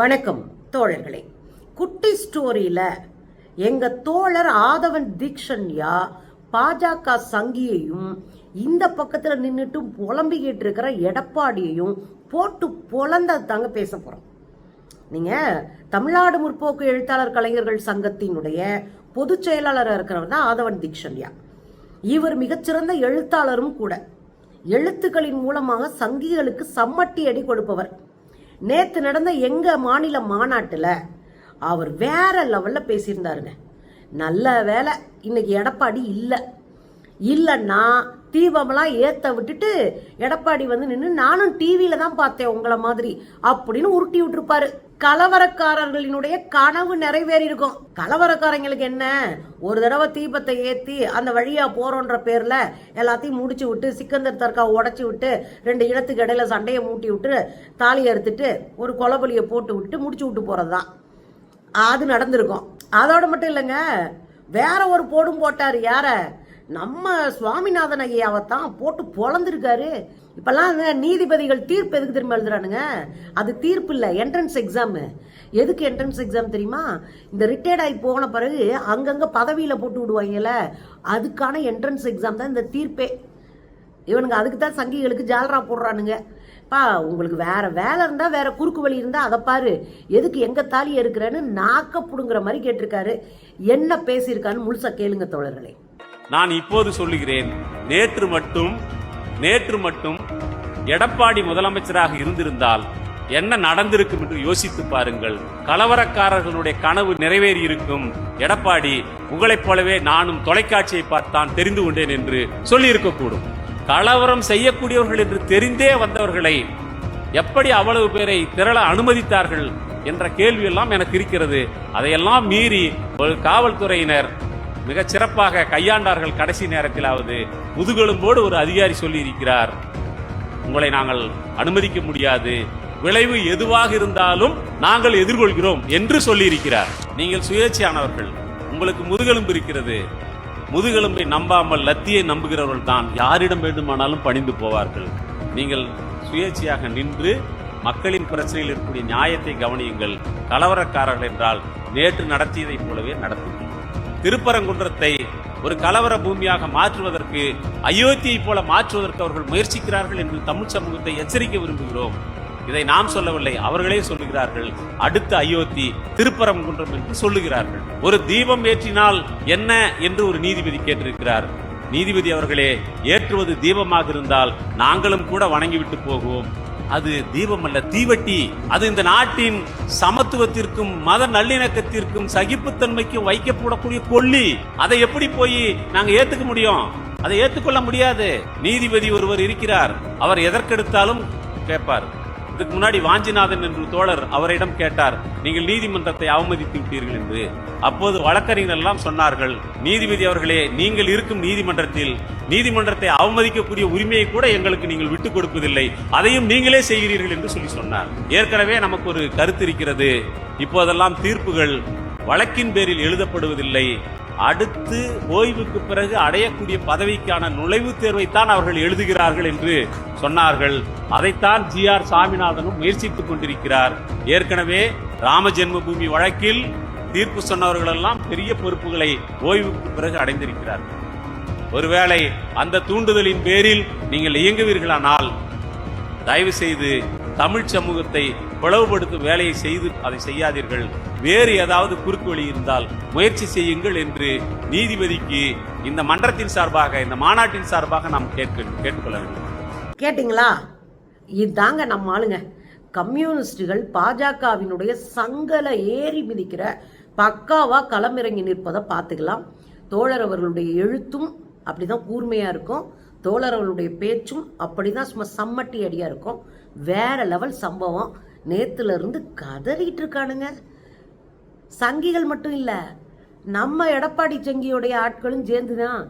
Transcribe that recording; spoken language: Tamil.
வணக்கம் தோழர்களே. குட்டி ஸ்டோரியில எங்க தோழர் ஆதவன் தீக்ஷன்யா பாஜக சங்கியையும் இந்த பக்கத்துல நின்றுட்டு புலம்பிக்கிட்டு இருக்கிற எடப்பாடியையும் போட்டு பொலந்தது தாங்க பேச போறோம். நீங்க தமிழ்நாடு முற்போக்கு எழுத்தாளர் கலைஞர்கள் சங்கத்தினுடைய பொதுச் செயலாளராக இருக்கிறவர் தான் ஆதவன் தீக்ஷன்யா. இவர் மிகச்சிறந்த எழுத்தாளரும் கூட. எழுத்துக்களின் மூலமாக சங்கிகளுக்கு சம்மட்டி அடி கொடுப்பவர். நேற்று நடந்த எங்கள் மாநில மாநாட்டில் அவர் வேற லெவலில் பேசியிருந்தாருங்க. நல்ல வேலை இன்னைக்கு எடப்பாடி இல்லை. இல்லைன்னா தீபமெல்லாம் ஏத்த விட்டுட்டு எடப்பாடி வந்து நின்று நானும் டிவியில தான் பார்த்தேன் உங்களை மாதிரி அப்படின்னு உருட்டி விட்டுருப்பாரு. கலவரக்காரர்களினுடைய கனவு நிறைவேறி இருக்கும் கலவரக்காரங்களுக்கு என்ன? ஒரு தடவை தீபத்தை ஏத்தி அந்த வழியா போறோன்ற பேர்ல எல்லாத்தையும் முடிச்சு விட்டு சிக்கந்தர் தர்கா உடச்சி விட்டு ரெண்டு இடத்துக்கு இடையில சண்டையை மூட்டி விட்டு தாலி அறுத்துட்டு ஒரு கொலபலியை போட்டு விட்டு முடிச்சு விட்டு போறதுதான். அது நடந்திருக்கும். அதோட மட்டும் இல்லைங்க வேற ஒரு போடும் போட்டார் யாரை? நம்ம சுவாமிநாதன் ஐயாவை தான் போட்டு பொழந்திருக்காரு. இப்பெல்லாம் நீதிபதிகள் தீர்ப்பு எதுக்கு திரும்ப எழுதுறானுங்க? அது தீர்ப்பு இல்லை என்ட்ரன்ஸ் எக்ஸாமு எதுக்கு என்ட்ரன்ஸ் எக்ஸாம் தெரியுமா? இந்த ரிட்டையர்ட் ஆகி போன பிறகு அங்கங்கே பதவியில் போட்டு விடுவாங்கல்ல அதுக்கான என்ட்ரன்ஸ் எக்ஸாம் தான் இந்த தீர்ப்பே. இவனுங்க அதுக்கு தான் சங்கிகளுக்கு ஜாலரா போடுறானுங்க. பா உங்களுக்கு வேற வேலை இருந்தால் வேற குறுக்கு வழி இருந்தால் அதை பாரு. எதுக்கு எங்கே தாலி இருக்கிறேன்னு நாக்க புடுங்குற மாதிரி கேட்டிருக்காரு. என்ன பேசியிருக்கான்னு முழுசா கேளுங்க தோழர்களே. நான் இப்போது சொல்லுகிறேன் நேற்று மட்டும் நேற்று மட்டும் எடப்பாடி முதலமைச்சராக இருந்திருந்தால் என்ன நடந்திருக்கும் என்று யோசித்து பாருங்கள். கலவரக்காரர்களுடைய கனவு நிறைவேறி இருக்கும் எடப்பாடி உங்களைப் போலவே நானும் தொலைக்காட்சியை பார்த்தான் தெரிந்து கொண்டேன் என்று சொல்லியிருக்கக்கூடும். கலவரம் செய்யக்கூடியவர்கள் என்று தெரிந்தே வந்தவர்களை எப்படி அவ்வளவு பேரை திரள அனுமதித்தார்கள் என்ற கேள்வியெல்லாம் எனக்கு இருக்கிறது. அதையெல்லாம் மீறி ஒரு காவல்துறையினர் மிகச் சிறப்பாக கையாண்டார்கள் கடைசி நேரத்திலாவது. முதுகெலும்போடு ஒரு அதிகாரி சொல்லியிருக்கிறார் உங்களை நாங்கள் அனுமதிக்க முடியாது. விளைவு எதுவாக இருந்தாலும் நாங்கள் எதிர்கொள்கிறோம் என்று சொல்லியிருக்கிறார். நீங்கள் சுயேட்சையானவர்கள். உங்களுக்கு முதுகெலும்பு இருக்கிறது. முதுகெலும்பை நம்பாமல் லத்தியை நம்புகிறவர்கள் தான். யாரிடம் வேண்டுமானாலும் பணிந்து போவார்கள். நீங்கள் சுயேட்சையாக நின்று மக்களின் பிரச்சனையில் இருக்கக்கூடிய நியாயத்தை கவனியுங்கள். கலவரக்காரர்கள் என்றால் நேற்று நடத்தியதைப் போலவே நடத்துங்கள் திருப்பரங்குன்றத்தை ஒரு கலவர பூமியாக மாற்றுவதற்கு அயோத்தியை போல மாற்றுவதற்கு அவர்கள் முயற்சிக்கிறார்கள் என்று தமிழ் சமூகத்தை எச்சரிக்க விரும்புகிறோம். இதை நாம் சொல்லவில்லை அவர்களே சொல்லுகிறார்கள். அடுத்த அயோத்தி திருப்பரங்குன்றம் என்று சொல்லுகிறார்கள். ஒரு தீபம் ஏற்றினால் என்ன என்று ஒரு நீதிபதி கேட்டிருக்கிறார். நீதிபதி அவர்களே ஏற்றுவது தீபமாக இருந்தால் நாங்களும் கூட வணங்கிவிட்டு போகுவோம். அது தீபம் அல்ல தீவட்டி. அது இந்த நாட்டின் சமத்துவத்திற்கும் மத நல்லிணக்கத்திற்கும் சகிப்புத்தன்மைக்கும் வைக்கப்படக்கூடிய கொல்லி. அதை எப்படி போய் நாங்க ஏத்துக்க முடியும்? அதை ஏத்துக்கொள்ள முடியாது. நீதிபதி ஒருவர் இருக்கிறார். அவர் எதற்கெடுத்தாலும் கேட்பார். இதுக்கு முன்னாடி வாஞ்சிநாதன் என்று தோழர் அவரிடம் கேட்டார் நீங்கள் நீதிமன்றத்தை அவமதித்து விட்டீர்கள் என்று. அப்போது வழக்கறிஞர் எல்லாம் சொன்னார்கள் நீதிபதி அவர்களே நீங்கள் இருக்கும் நீதிமன்றத்தில் நீதிமன்றத்தை அவமதிக்கக்கூடிய உரிமையை கூட எங்களுக்கு நீங்கள் விட்டுக் கொடுப்பதில்லை. அதையும் நீங்களே செய்கிறீர்கள் என்று சொல்லி சொன்னார். ஏற்கனவே நமக்கு ஒரு கருத்து இருக்கிறது. இப்போதெல்லாம் தீர்ப்புகள் வழக்கின் பேரில் எழுதப்படுவதில்லை. அடுத்து ஓய்வுக்கு பிறகு அடையக்கூடிய பதவிக்கான நுழைவுத் தேர்வைத்தான் அவர்கள் எழுதுகிறார்கள் என்று சொன்னார்கள். அதைத்தான் ஜி ஆர் சாமிநாதனும் முயற்சித்துக் கொண்டிருக்கிறார். ஏற்கனவே ராம ஜென்மபூமி வழக்கில் தீர்ப்பு சொன்னவர்களெல்லாம் பெரிய பொறுப்புகளை ஓய்வுக்கு பிறகு அடைந்திருக்கிறார்கள். ஒருவேளை அந்த தூண்டுதலின் பேரில் நீங்கள் இயங்குவீர்களானால் தயவு செய்து தமிழ் சமூகத்தை பிளவுபடுத்தும் வேலையை செய்து அதை செய்யாதீர்கள். வேறு ஏதாவது குறுக்கு வழி இருந்தால் முயற்சி செய்யுங்கள் என்று நீதிபதிக்கு இந்த மன்றத்தின் சார்பாக இந்த மாநாட்டின் சார்பாக நாம் கேட்க கேட்டுக்கொள்ள வேண்டும். கேட்டிங்களா? இதாங்க நம்ம ஆளுங்க. கம்யூனிஸ்டுகள் பாஜகவினுடைய சங்கல ஏறி மிதிக்கிற பக்காவாக களமிறங்கி நிற்பதை பார்த்துக்கலாம். தோழர் அவர்களுடைய எழுத்தும் அப்படிதான் கூர்மையாக இருக்கும். தோழர் அவர்களுடைய பேச்சும் அப்படிதான் சும்மா சம்மட்டி அடியாக இருக்கும். வேற லெவல் சம்பவம். நேற்றுலேருந்து கதறிட்டு இருக்கானுங்க சங்கிகள் மட்டும் இல்லை நம்ம எடப்பாடி சங்கியுடைய ஆட்களும் சேர்ந்து தான்